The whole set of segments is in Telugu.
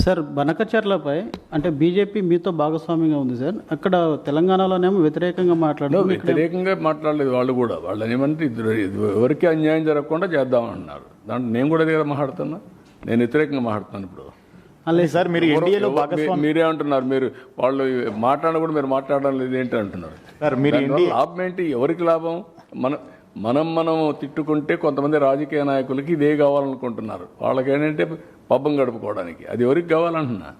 సార్ బనకచర్లపై అంటే బీజేపీ మీతో భాగస్వామిగా ఉంది సార్. అక్కడ తెలంగాణలోనేమో వ్యతిరేకంగా మాట్లాడుతుంది వ్యతిరేకంగా మాట్లాడలేదు వాళ్ళు కూడా. వాళ్ళు ఏమంటే ఇద్దరు ఎవరికి అన్యాయం జరగకుండా చేద్దామన్నారు. దాంట్లో నేను కూడా దగ్గర మాట్లాడుతున్నా. నేను వ్యతిరేకంగా మాట్లాడుతున్నాను ఇప్పుడు. అలాగే సార్ మీరు ఎన్డీఏలో ఎవరు- మీ- మీరే అంటున్నారు మీరు వాళ్ళు మాట్లాడడం కూడా మీరు మాట్లాడడం లేదు ఏంటి అంటున్నారు సార్ మీరు లాభం ఏంటి? ఎవరికి లాభం? మన మనం మనం తిట్టుకుంటే కొంతమంది రాజకీయ నాయకులకి ఇదే కావాలనుకుంటున్నారు. వాళ్ళకి ఏంటంటే పబ్బం గడుపుకోవడానికి. అది ఎవరికి కావాలంటున్నా?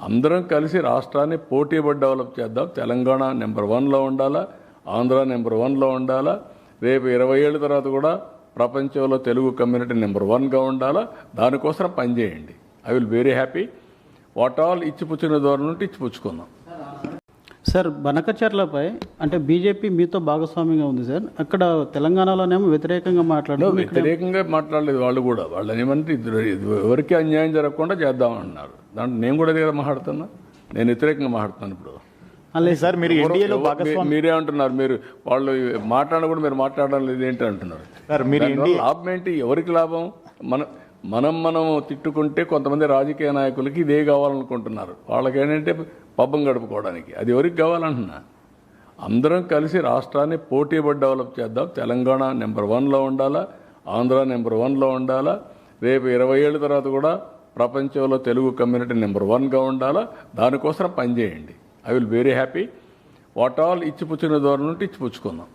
అందరం కలిసి రాష్ట్రాన్ని పోటీపడి డెవలప్ చేద్దాం. తెలంగాణ నెంబర్ వన్లో ఉండాలా? ఆంధ్ర నెంబర్ వన్లో ఉండాలా? రేపు ఇరవై ఏళ్ళ తర్వాత కూడా ప్రపంచంలో తెలుగు కమ్యూనిటీ నెంబర్ వన్గా ఉండాలా? దానికోసం పనిచేయండి. I will very happy. What all ఇచ్చిపుచ్చిన ద్వారా నుండి ఇచ్చిపుచ్చుకుందాం. సార్ బనకచర్లపై అంటే బీజేపీ మీతో భాగస్వామిగా ఉంది సార్. అక్కడ తెలంగాణలోనేమో వ్యతిరేకంగా మాట్లాడుతుంది వ్యతిరేకంగా మాట్లాడలేదు వాళ్ళు కూడా. వాళ్ళు ఏమంటే ఇద్దరు ఎవరికి అన్యాయం జరగకుండా చేద్దామన్నారు. దాంట్లో నేను కూడా దగ్గర మాట్లాడుతున్నా. నేను వ్యతిరేకంగా మాట్లాడుతున్నాను ఇప్పుడు. అలాగే సార్ మీరు ఎన్డీఏలో మీరే అంటున్నారు. మీరు వాళ్ళు మాట్లాడడం కూడా మీరు మాట్లాడడం లేదు ఏంటి అంటున్నారు. సార్ మీరు లాభం ఏంటి? ఎవరికి లాభం? మన మనం మనం తిట్టుకుంటే కొంతమంది రాజకీయ నాయకులకి ఇదే కావాలనుకుంటున్నారు. వాళ్ళకి ఏంటంటే పబ్బం గడుపుకోవడానికి. అది ఎవరికి కావాలంటున్నా? అందరం కలిసి రాష్ట్రాన్ని పోటీపడి డెవలప్ చేద్దాం. తెలంగాణ నెంబర్ వన్లో ఉండాలా? ఆంధ్ర నెంబర్ వన్లో ఉండాలా? రేపు ఇరవై ఏళ్ళ తర్వాత కూడా ప్రపంచంలో తెలుగు కమ్యూనిటీ నెంబర్ వన్గా ఉండాలా? దానికోసం పనిచేయండి. I will very happy. What all ఇచ్చిపుచ్చిన ద్వారా నుండి ఇచ్చిపుచ్చుకుందాం.